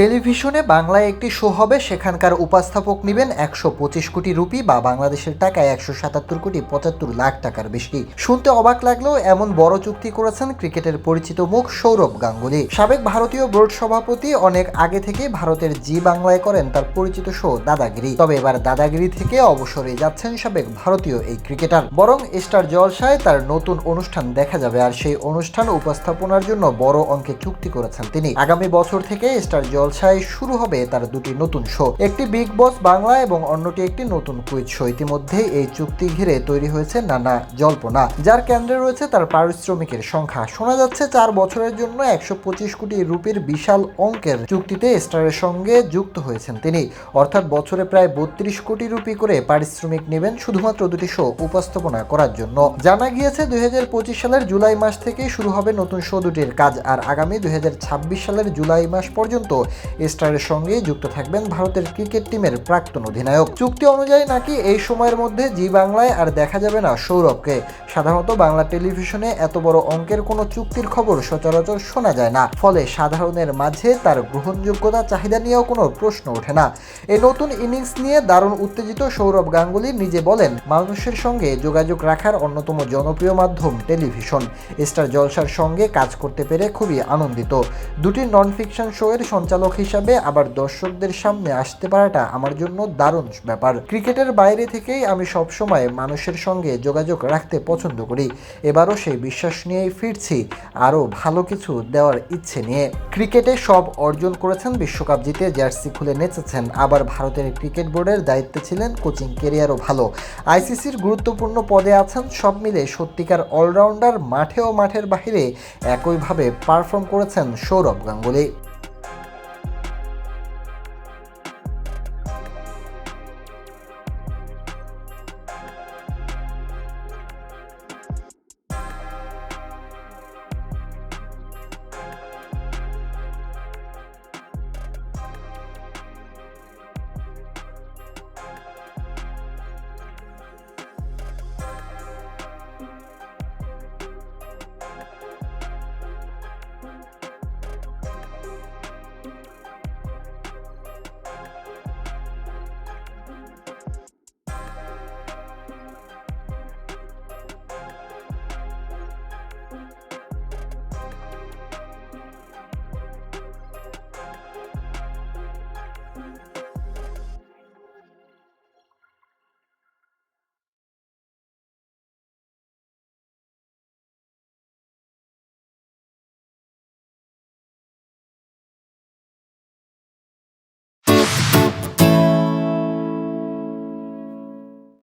টেলিভিশনে বাংলায় একটি শো হবে। সেখানকার উপস্থাপক নেবেন একশো পঁচিশ কোটি রুপি বা বাংলাদেশের টাকায় একশো সাতাত্তর কোটি পঁচাত্তর লাখ টাকার বেশি। শুনতে অবাক লাগলেও এমন বড় চুক্তি করেছেন ক্রিকেটের পরিচিত মুখ সৌরভ গাঙ্গুলি। সাবেক ভারতীয় বোর্ড সভাপতি অনেক আগে থেকে ভারতের জি বাংলায় করেন তার পরিচিত শো দাদাগিরি। তবে এবার দাদাগিরি থেকে অবসরে যাচ্ছেন সাবেক ভারতীয় এই ক্রিকেটার। বরং স্টার জলসায় তার নতুন অনুষ্ঠান দেখা যাবে আর সেই অনুষ্ঠান উপস্থাপনার জন্য বড় অঙ্কে চুক্তি করেছেন তিনি। আগামী বছর থেকে স্টার জলসায় শুরু হবে তার দুটি নতুন শো। একটি বিগ বস বাংলা এবং অন্যটি একটি নতুন কুইজ শো ইতিমধ্যে এই চুক্তি ঘিরে তৈরি হয়েছে নানা জল্পনা। যার কেন্দ্রে রয়েছে তার পারিশ্রমিকের সংখ্যা। শোনা যাচ্ছে চার বছরের জন্য একশো পঁচিশ কোটি রুপির বিশাল অঙ্কের চুক্তিতে স্টারের সঙ্গে যুক্ত হয়েছেন তিনি। অর্থাৎ বছরে প্রায় বত্রিশ কোটি রুপি করে পারিশ্রমিক নেবেন শুধুমাত্র দুটি শো উপস্থাপনা করার জন্য। জানা গিয়েছে দুই হাজার পঁচিশ সালের জুলাই মাস থেকে শুরু হবে নতুন শো দুটির কাজ। আর আগামী দুই হাজার ছাব্বিশ সালের জুলাই মাস পর্যন্ত স্টারের সঙ্গে যুক্ত থাকবেন ভারতের ক্রিকেট টিমের প্রাক্তন অধিনায়ক। চুক্তি অনুযায়ী নাকি এই সময়ের মধ্যে জি বাংলায় আর দেখা যাবে না সৌরভকে। সাধারণত বাংলা টেলিভিশনে এত বড় অঙ্কের কোনো চুক্তির খবর সচরাচর শোনা যায় না। ফলে সাধারণের মাঝে তার গ্রহণযোগ্যতা, চাহিদা নিয়েও কোনো প্রশ্ন ওঠে না। এই নতুন ইনিংস নিয়ে দারুণ উত্তেজিত সৌরভ গাঙ্গুলি নিজে বলেন, মানুষের সঙ্গে যোগাযোগ রাখার অন্যতম জনপ্রিয় মাধ্যম টেলিভিশন। স্টার জলসার সঙ্গে কাজ করতে পেরে খুবই আনন্দিত। দুটি নন ফিকশন শো এর সঞ্চালক হিসাবে আবার দর্শকদের সামনে আসতে পারাটা আমার জন্য দারুণ ব্যাপার। ক্রিকেটের বাইরে থেকেই আমি সবসময় মানুষের সঙ্গে যোগাযোগ রাখতে পছন্দ করি। এবারও সেই বিশ্বাস নিয়েই ফিরছি, আরও ভালো কিছু দেওয়ার ইচ্ছে নিয়ে। ক্রিকেটে সব অর্জন করেছেন বিশ্বকাপ জিতে জার্সি খুলে নেচেছেন। আবার ভারতের ক্রিকেট বোর্ডের দায়িত্বে ছিলেন কোচিং কেরিয়ারও ভালো। আইসিসির গুরুত্বপূর্ণ পদে আছেন সব মিলে সত্যিকার অলরাউন্ডার মাঠে ও মাঠের বাইরে একইভাবে পারফর্ম করেছেন সৌরভ গাঙ্গুলি।